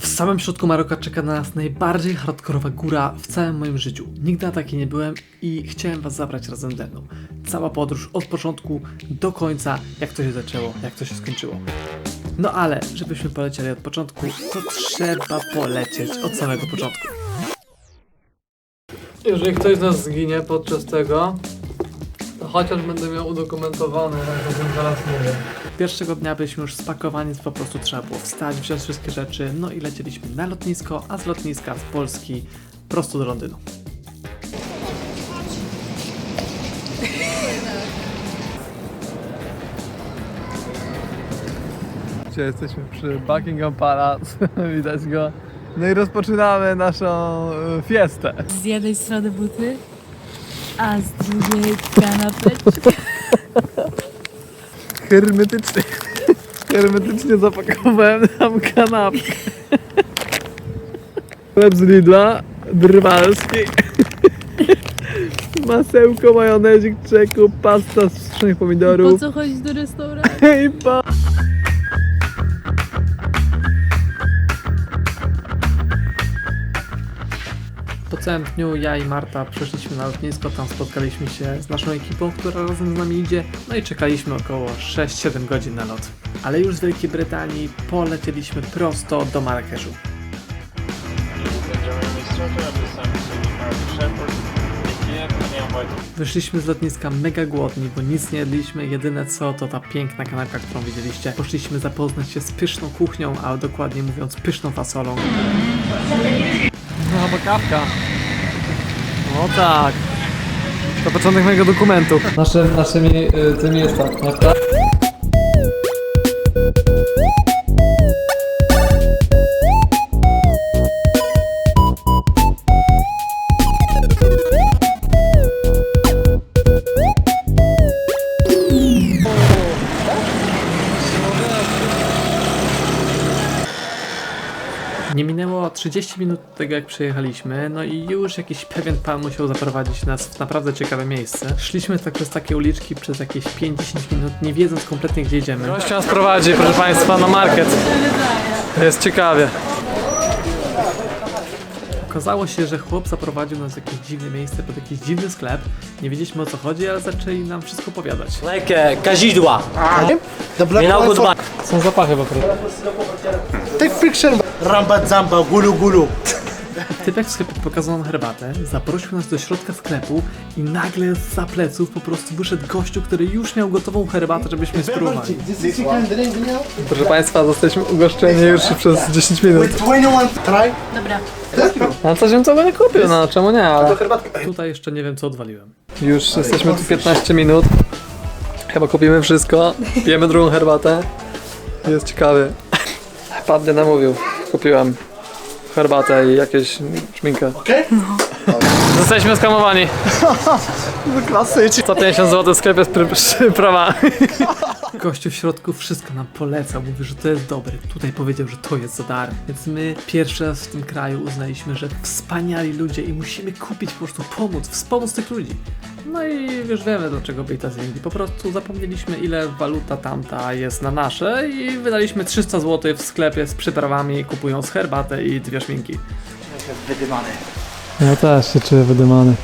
W samym środku Maroka czeka na nas najbardziej hardkorowa góra w całym moim życiu. Nigdy na takiej nie byłem i chciałem was zabrać razem ze mną. Cała podróż od początku do końca, jak to się zaczęło, jak to się skończyło. No ale, żebyśmy polecieli od początku, to trzeba polecieć od samego początku. Jeżeli ktoś z nas zginie podczas tego, to chociaż będę miał udokumentowane, jak o tym zaraz mówię. Pierwszego dnia byliśmy już spakowani, więc po prostu trzeba było wstać, wziąć wszystkie rzeczy, no i lecieliśmy na lotnisko, a z lotniska z Polski prosto do Londynu. Dzisiaj jesteśmy przy Buckingham Palace, widać go. No i rozpoczynamy naszą e, fiestę. Z jednej strony buty, a z drugiej kanapeczka. Hermetycznie, hermetycznie zapakowałem tam kanapkę. Chleb z Lidla, drwalski. Masełko, majonezik, czeku, pasta z Po pomidorów. co chodzić do restauracji? I pa... całym dniu ja i Marta przeszliśmy na lotnisko, tam spotkaliśmy się z naszą ekipą, która razem z nami idzie, no i czekaliśmy około 6-7 godzin na lot. Ale już z Wielkiej Brytanii polecieliśmy prosto do Marrakeszu. Wyszliśmy z lotniska mega głodni, bo nic nie jedliśmy, jedyne co to ta piękna kanapka, którą widzieliście. Poszliśmy zapoznać się z pyszną kuchnią, a dokładnie mówiąc pyszną fasolą. No, bo kawka. O tak. To początek mojego dokumentu. Nasze, naszymi y, tymi jest tak, prawda? 30 minut od tego, jak przyjechaliśmy, no i już jakiś pewien pan musiał zaprowadzić nas w naprawdę ciekawe miejsce. Szliśmy tak przez takie uliczki przez jakieś 5-10 minut, nie wiedząc kompletnie gdzie idziemy. Gość nas prowadzi, proszę Państwa, na market. Jest ciekawie. Okazało się, że chłop zaprowadził nas w jakieś dziwne miejsce, pod jakiś dziwny sklep. Nie wiedzieliśmy o co chodzi, ale zaczęli nam wszystko opowiadać. Like uh, kazidła. Nie na ugód Są zapachy po prostu. Take friction. Ramba zamba, gulu gulu. Typek w sklepie pokazał nam herbatę, zaprosił nas do środka sklepu i nagle za pleców po prostu wyszedł gościu, który już miał gotową herbatę, żebyśmy spróbowali. Proszę Państwa, zostaliśmy ugoszczeni już przez 10 minut. With 21 try. Dobra. No coś bym tego nie kupił, no czemu nie, ale Tutaj jeszcze nie wiem co odwaliłem. już jesteśmy tu 15 minut. Chyba kupimy wszystko, pijemy drugą herbatę. Jest ciekawy. Pan nie namówił, kupiłem herbatę i jakieś szminkę. Okay? Zostaliśmy skamowani. Klasycznie. 150 zł w sklepie z przyprawami. Gościu w środku wszystko nam polecał, mówi, że to jest dobre. Tutaj powiedział, że to jest za darmo. Więc my pierwszy raz w tym kraju uznaliśmy, że wspaniali ludzie i musimy kupić, po prostu pomóc, wspomóc tych ludzi. No i już wiemy dlaczego byli tacy inni. Po prostu zapomnieliśmy ile waluta tamta jest na nasze i wydaliśmy 300 zł w sklepie z przyprawami, kupując herbatę i dwie szminki. Ja też się czuję wydymany.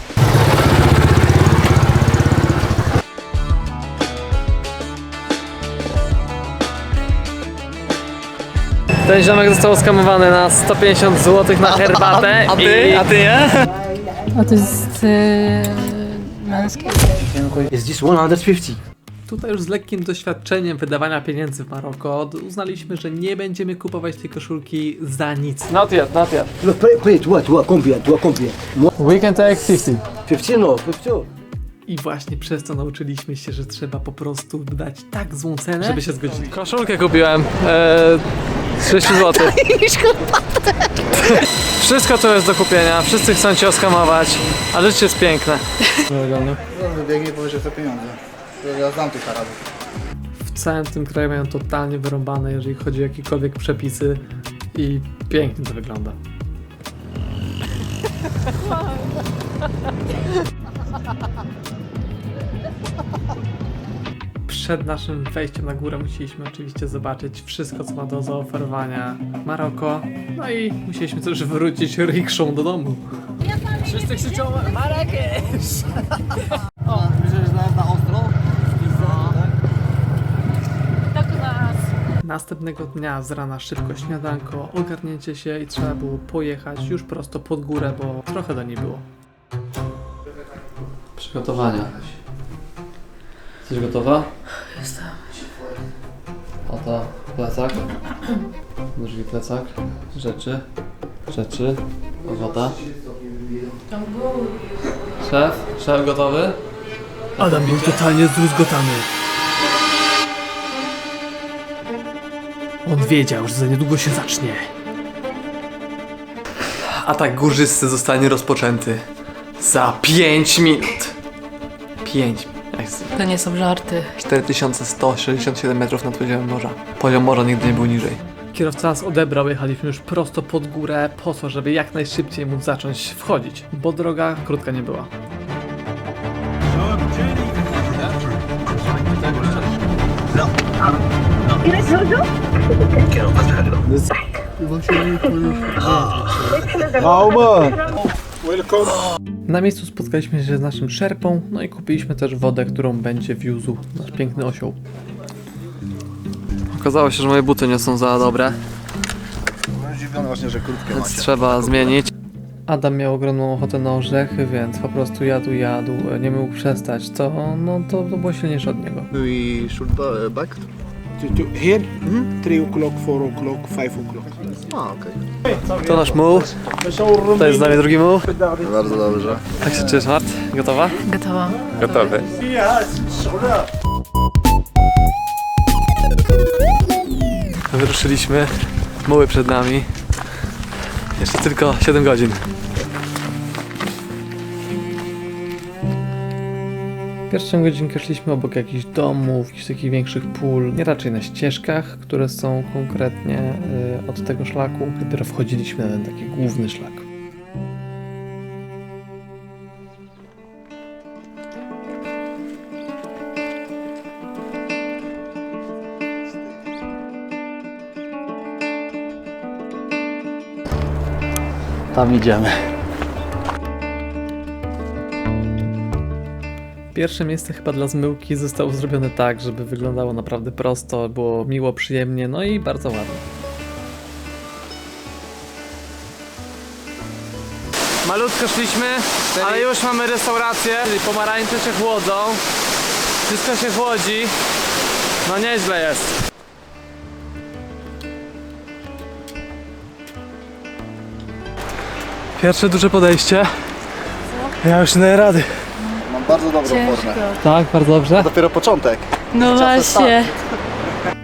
Ten ziomek został skamowany na 150 zł na herbatę. A, ty? A ty nie? A to jest e, męskie. Is this 150? Tutaj już z lekkim doświadczeniem wydawania pieniędzy w Maroko uznaliśmy, że nie będziemy kupować tej koszulki za nic. Not yet, not yet. No, pay, toi, toi, combien, toi, combien? Moi, We can take 50. 15, no, 15. I właśnie przez to nauczyliśmy się, że trzeba po prostu dać tak złą cenę, żeby się zgodzili. Koszulkę kupiłem. E, 30 zł. Wszystko to jest do kupienia, wszyscy chcą cię oskamować, a życie jest piękne. Wybiegnie i powie, że to pieniądze. Ja znam tych Arabów. W całym tym kraju mają totalnie wyrąbane, jeżeli chodzi o jakiekolwiek przepisy i pięknie to wygląda. przed naszym wejściem na górę musieliśmy oczywiście zobaczyć wszystko, co ma do zaoferowania Maroko. No i musieliśmy też wrócić rikszą do domu. Wszyscy krzyczą Marrakesz! Tak u nas. Następnego dnia z rana szybko śniadanko, ogarnięcie się i trzeba było pojechać już prosto pod górę, bo trochę do niej było. Przygotowania. Jesteś gotowa? Jestem. Oto plecak. Drugi plecak. Rzeczy. Rzeczy. Woda. Szef? Szef gotowy? Adam był totalnie zdruzgotany. On wiedział, że za niedługo się zacznie. Atak górzysty zostanie rozpoczęty za 5 minut. 5. To nie są żarty. 4167 metrów nad poziomem morza. Poziom morza nigdy nie był niżej. Kierowca nas odebrał, jechaliśmy już prosto pod górę, po to, żeby jak najszybciej móc zacząć wchodzić, bo droga krótka nie była. Na miejscu spotkaliśmy się z naszym szerpą, no i kupiliśmy też wodę, którą będzie wiózł nasz piękny osioł. Okazało się, że moje buty nie są za dobre, Byłem zdziwiony właśnie, że krótkie więc macie. trzeba zmienić. Adam miał ogromną ochotę na orzechy, więc po prostu jadł, jadł, nie mógł przestać, to, no, to, to było silniejsze od niego. We should uh, back? To, here, three o'clock, four o'clock, five o'clock. A, okej. To nasz muł, to jest z nami drugi muł. Bardzo dobrze. Jak się czujesz, Mart? Gotowa? Gotowa. Wyruszyliśmy, muły przed nami. Jeszcze tylko 7 godzin. Pierwszą godzinkę szliśmy obok jakichś domów, jakichś takich większych pól, nie raczej na ścieżkach, które są konkretnie y, od tego szlaku. Dopiero wchodziliśmy na ten taki główny szlak. Tam idziemy. Pierwsze miejsce chyba dla zmyłki zostało zrobione tak, żeby wyglądało naprawdę prosto, było miło, przyjemnie, no i bardzo ładnie. Malutko szliśmy, ale już mamy restaurację. Pomarańcze się chłodzą. Wszystko się chłodzi. No nieźle jest. Pierwsze duże podejście. Ja już nie daję rady. Bardzo dobrą Ciężko. formę. Tak, bardzo dobrze. Dopiero początek. No właśnie.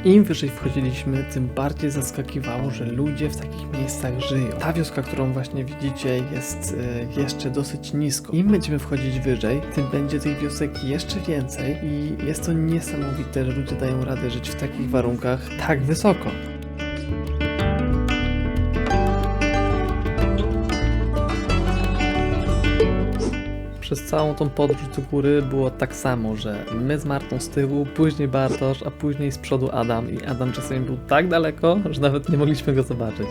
Im wyżej wchodziliśmy, tym bardziej zaskakiwało, że ludzie w takich miejscach żyją. Ta wioska, którą właśnie widzicie, jest e, jeszcze dosyć nisko. Im będziemy wchodzić wyżej, tym będzie tych wiosek jeszcze więcej i jest to niesamowite, że ludzie dają radę żyć w takich warunkach tak wysoko. Przez całą tą podróż do góry było tak samo, że my z Martą z tyłu, później Bartosz, a później z przodu Adam i Adam czasami był tak daleko, że nawet nie mogliśmy go zobaczyć.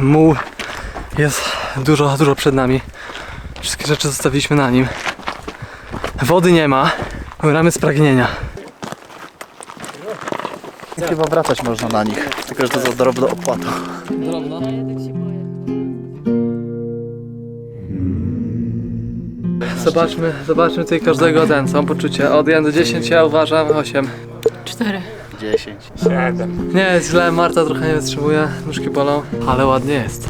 Muł jest dużo, dużo przed nami. Wszystkie rzeczy zostawiliśmy na nim. Wody nie ma. Umieramy z pragnienia. Chyba wracać można na nich. Tylko, że to za drobno opłata. Drobno. Ja tak się boję. Zobaczmy, zobaczmy tutaj każdego ten, są poczucie. Od 1 do 10 ja uważam 8. Cztery. 10. Nie jest źle, Marta trochę nie wytrzymuje, nóżki bolą, ale ładnie jest.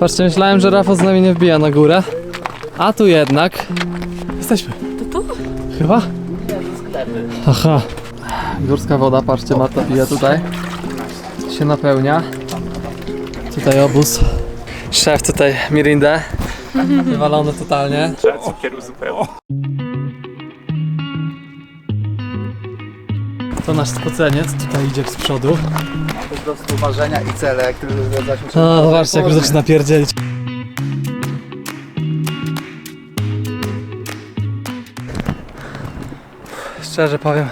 Patrzcie, myślałem, że Rafał z nami nie wbija na górę, a tu jednak jesteśmy. To tu? Chyba? Aha. Górska woda, patrzcie, Marta pije tutaj. Się napełnia. Tutaj obóz. Szef tutaj Mirindę. Wywalony totalnie. To nasz spoceniec, tutaj idzie z przodu. Po prostu marzenia i cele, które zaśmy No, zobaczcie, jak już zaczyna pierdzielić. Szczerze powiem,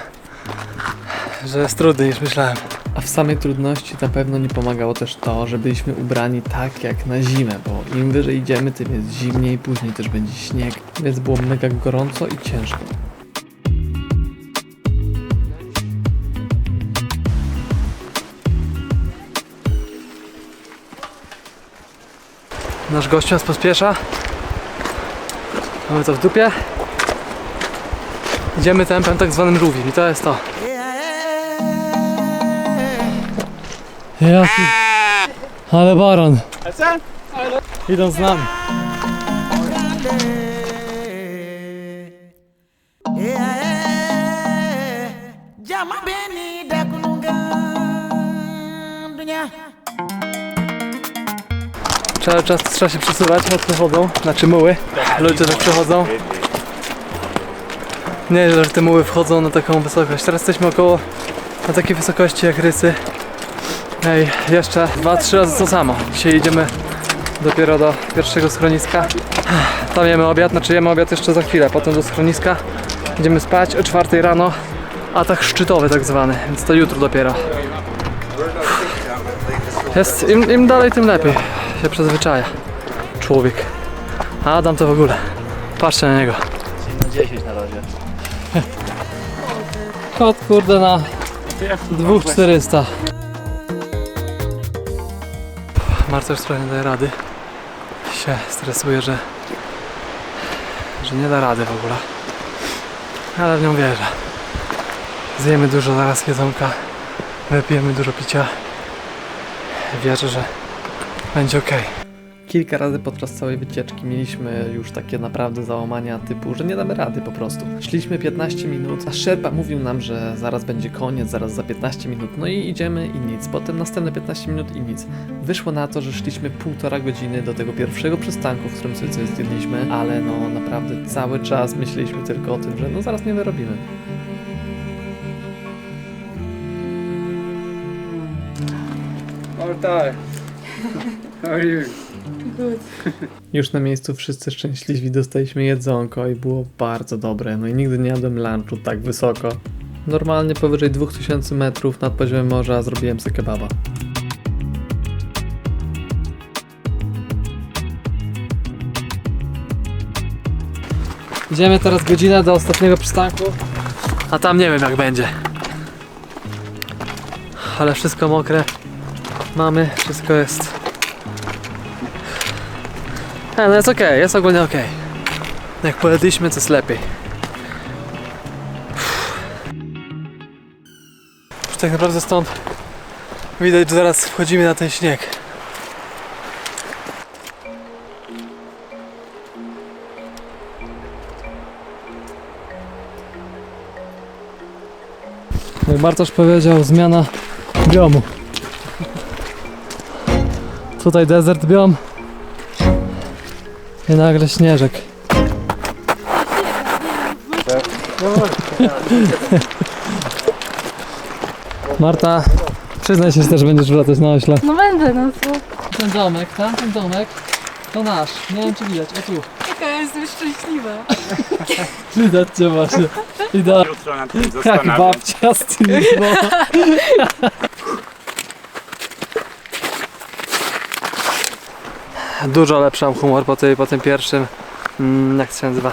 że jest trudniej niż myślałem. A w samej trudności na pewno nie pomagało też to, że byliśmy ubrani tak jak na zimę, bo im wyżej idziemy, tym jest zimniej, później też będzie śnieg, więc było mega gorąco i ciężko. Nasz gość nas pospiesza. Mamy to w dupie. Idziemy tempem tak zwanym żółwim i to jest to. Jaki... Ale baron. Idą z nami. Jama czas trzeba się przesuwać, jak przechodzą, znaczy muły. Ludzie tak przechodzą. Nie, że te muły wchodzą na taką wysokość. Teraz jesteśmy około na takiej wysokości jak rysy. Ej, jeszcze dwa, trzy razy to samo. Dzisiaj idziemy dopiero do pierwszego schroniska. Tam jemy obiad, znaczy jemy obiad jeszcze za chwilę, potem do schroniska. Idziemy spać o czwartej rano. Atak szczytowy tak zwany, więc to jutro dopiero. Jest, im, im dalej tym lepiej się przyzwyczaja. Człowiek. A Adam to w ogóle. Patrzcie na niego. 10 na razie. Kot kurde na 2400. Marta już trochę nie daje rady. Się stresuje, że że nie da rady w ogóle. Ale w nią wierzę. Zjemy dużo zaraz jedzonka. Wypijemy dużo picia. Wierzę, że będzie ok. Kilka razy podczas całej wycieczki mieliśmy już takie naprawdę załamania typu, że nie damy rady po prostu. Szliśmy 15 minut, a Sherpa mówił nam, że zaraz będzie koniec, zaraz za 15 minut, no i idziemy i nic. Potem następne 15 minut i nic. Wyszło na to, że szliśmy półtora godziny do tego pierwszego przystanku, w którym sobie coś zjedliśmy, ale no naprawdę cały czas myśleliśmy tylko o tym, że no zaraz nie wyrobimy. Już na miejscu wszyscy szczęśliwi dostaliśmy jedzonko i było bardzo dobre. No i nigdy nie jadłem lunchu tak wysoko. Normalnie powyżej 2000 metrów nad poziomem morza zrobiłem sobie kebaba. Idziemy teraz godzinę do ostatniego przystanku. A tam nie wiem jak będzie. Ale wszystko mokre. Mamy, wszystko jest. E, no jest okej, jest ogólnie okej. Jak pojedliśmy, to jest lepiej. Już tak naprawdę stąd widać, że zaraz wchodzimy na ten śnieg. Jak Bartosz powiedział, zmiana biomu. Tutaj desert biom i nagle śnieżek. Marta, przyznaj się, że też będziesz wracać na ośle. No będę, no co? Ten domek, tamten domek, to nasz. Nie wiem czy widać, o tu. Jaka ja jestem szczęśliwa. Widać cię właśnie. Idealnie. Jak babcia z tym Dużo lepszy mam humor po, tej, po tym pierwszym, mm, jak się nazywa,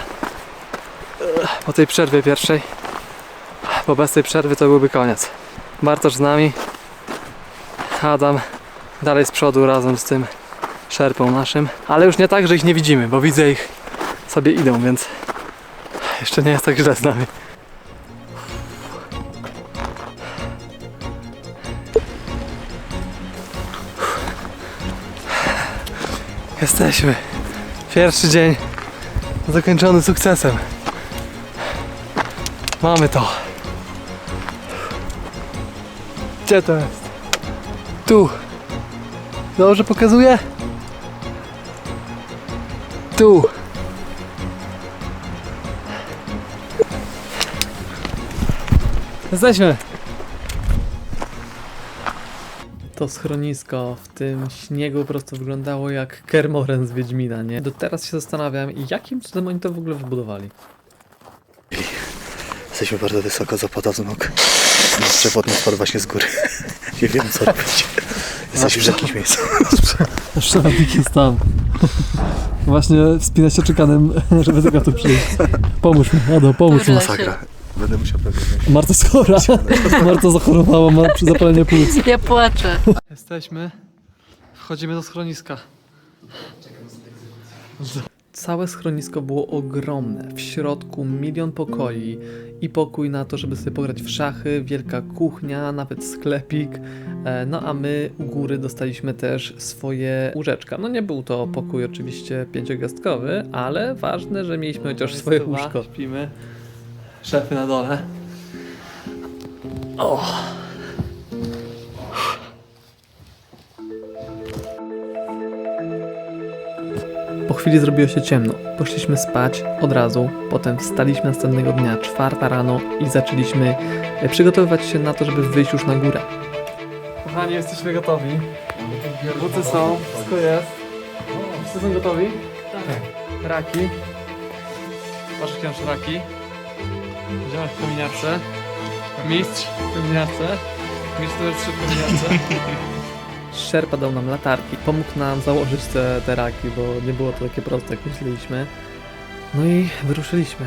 po tej przerwie pierwszej, bo bez tej przerwy to byłby koniec. Bartosz z nami, Adam dalej z przodu razem z tym szerpą naszym, ale już nie tak, że ich nie widzimy, bo widzę ich sobie idą, więc jeszcze nie jest tak źle z nami. Jesteśmy. Pierwszy dzień zakończony sukcesem. Mamy to. Gdzie to jest? Tu. Dobrze pokazuję? Tu. Jesteśmy. To schronisko w tym śniegu po prostu wyglądało jak Kermoren z Wiedźmina, nie? Do teraz się zastanawiam, jakim cudem oni to w ogóle wybudowali. Jesteśmy bardzo wysoko, zapada z nóg. Nasz przewodnik spadł właśnie z góry. Nie wiem co robić. Jesteśmy w jakimś miejscu. Szanownik jest tam. Właśnie wspina się czekanem, żeby tylko tu przyjść. Pomóż mi, Ado, pomóż mi. Masakra. Będę musiał pewnie wziąć. Marta jest chora. Marta zachorowała, ma zapalenie płuc. Ja płaczę. Jesteśmy. Wchodzimy do schroniska. Całe schronisko było ogromne. W środku milion pokoi i pokój na to, żeby sobie pograć w szachy, wielka kuchnia, nawet sklepik. E, No a my u góry dostaliśmy też swoje łóżeczka. No nie był to pokój oczywiście pięciogwiazdkowy, ale ważne, że mieliśmy chociaż swoje łóżko. Śpimy. Szefy na dole. Po chwili zrobiło się ciemno. Poszliśmy spać od razu, potem wstaliśmy następnego dnia, czwarta rano i zaczęliśmy e, przygotowywać się na to, żeby wyjść już na górę. Kochani, jesteśmy gotowi. Buty są, wszystko jest. Wszyscy są gotowi? Tak. Raki. Jakie masz raki. Ziomek w kominiarce. Mistrz w kominiarce. Mistrz numer 3 w kominiarce. Szerpa dał nam latarki, pomógł nam założyć te, te raki, bo nie było to takie proste, jak myśleliśmy. No i wyruszyliśmy.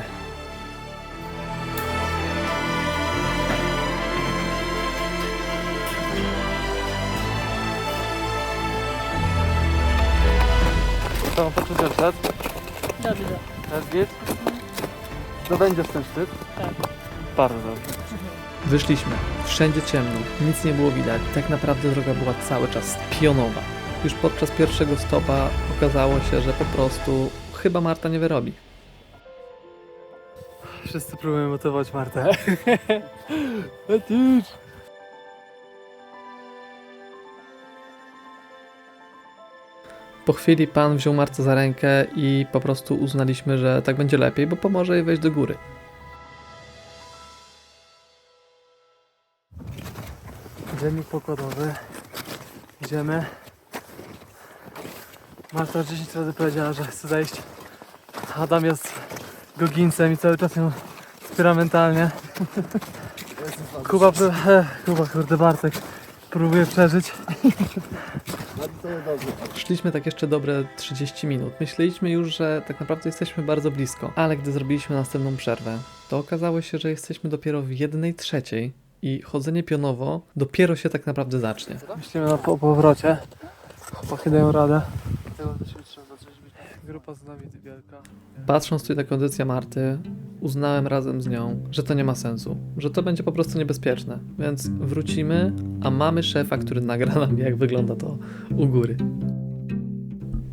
To mam poczuć odszedł. Dobrze. Jest git. Zdobędziesz ten szczyt? Tak. Bardzo dobrze. Wyszliśmy. Wszędzie ciemno, nic nie było widać. Tak naprawdę droga była cały czas pionowa. Już podczas pierwszego stopa okazało się, że po prostu chyba Marta nie wyrobi. Wszyscy próbują motywować Martę. Lecisz! Po chwili pan wziął Martę za rękę i po prostu uznaliśmy, że tak będzie lepiej, bo pomoże jej wejść do góry. Dziennik pokładowy. Idziemy. Marta 10 razy powiedziała, że chce zejść. Adam jest gogińcem i cały czas ją wspiera mentalnie. Kuba, e, Kuba, kurde Bartek, próbuje przeżyć. Szliśmy tak jeszcze dobre 30 minut. Myśleliśmy już, że tak naprawdę jesteśmy bardzo blisko, ale gdy zrobiliśmy następną przerwę, to okazało się, że jesteśmy dopiero w jednej trzeciej i chodzenie pionowo dopiero się tak naprawdę zacznie. Myślimy na po powrocie. Chłopaki dają radę. Grupa z nami wielka. Patrząc tutaj na kondycję Marty, uznałem razem z nią, że to nie ma sensu, że to będzie po prostu niebezpieczne. Więc wrócimy, a mamy szefa, który nagra nam, jak wygląda to u góry.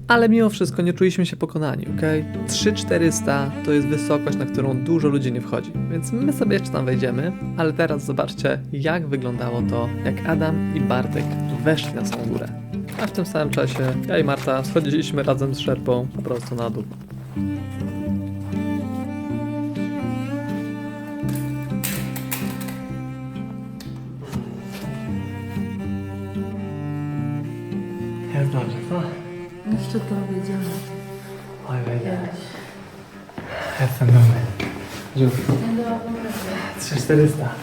Ale mimo wszystko nie czuliśmy się pokonani, ok? 3400 to jest wysokość, na którą dużo ludzi nie wchodzi, więc my sobie jeszcze tam wejdziemy, ale teraz zobaczcie, jak wyglądało to, jak Adam i Bartek weszli na samą górę. A w tym samym czasie ja i Marta schodziliśmy razem z Szerpą po prostu na dół. Jest dobrze, co? Wiedziałam. Oj, będzie. Jestem dumny. Żółty. 3400.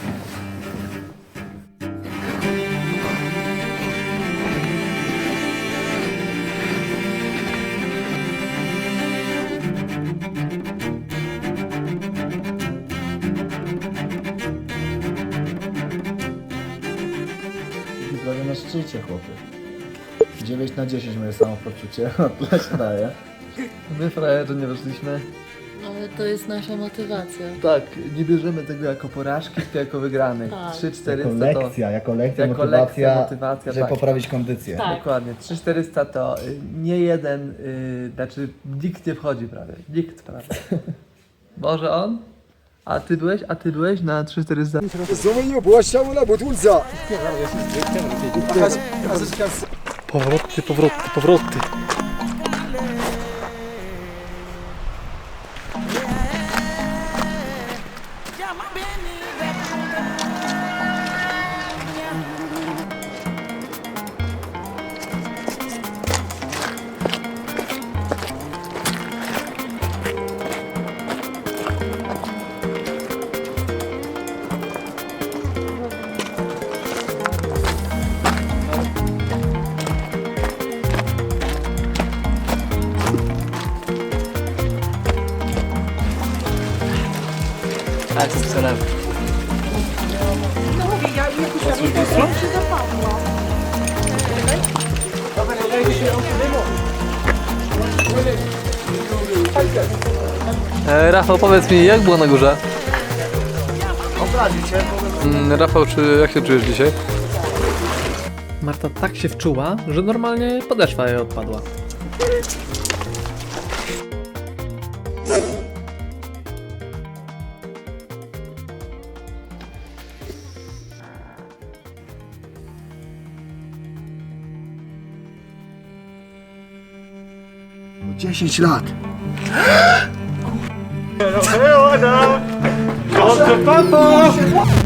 Prawie na szczycie, chłopie. 9 na 10 moje samopoczucie. Tyle się daje. My frajerzy nie weszliśmy. Ale to jest nasza motywacja. Tak, nie bierzemy tego jako porażki, tylko jako wygranych. Tak. 3-400 Jako to... lekcja, jako lekcja, Jako motywacja, lekcja, motywacja, żeby tak. poprawić kondycję. Tak. Dokładnie, 3400 to y, nie jeden, y, znaczy nikt nie wchodzi prawie, nikt prawie. Może on? A ty byłeś, a ty byłeś na 3400? Powroty, powroty, powroty. Jama beni de E, Rafał, powiedz mi, jak było na górze? Obraził cię, Mm, Rafał, czy jak się czujesz dzisiaj? Marta tak się wczuła, że normalnie podeszwa jej odpadła. bo 10 lat. Dobrze, papo!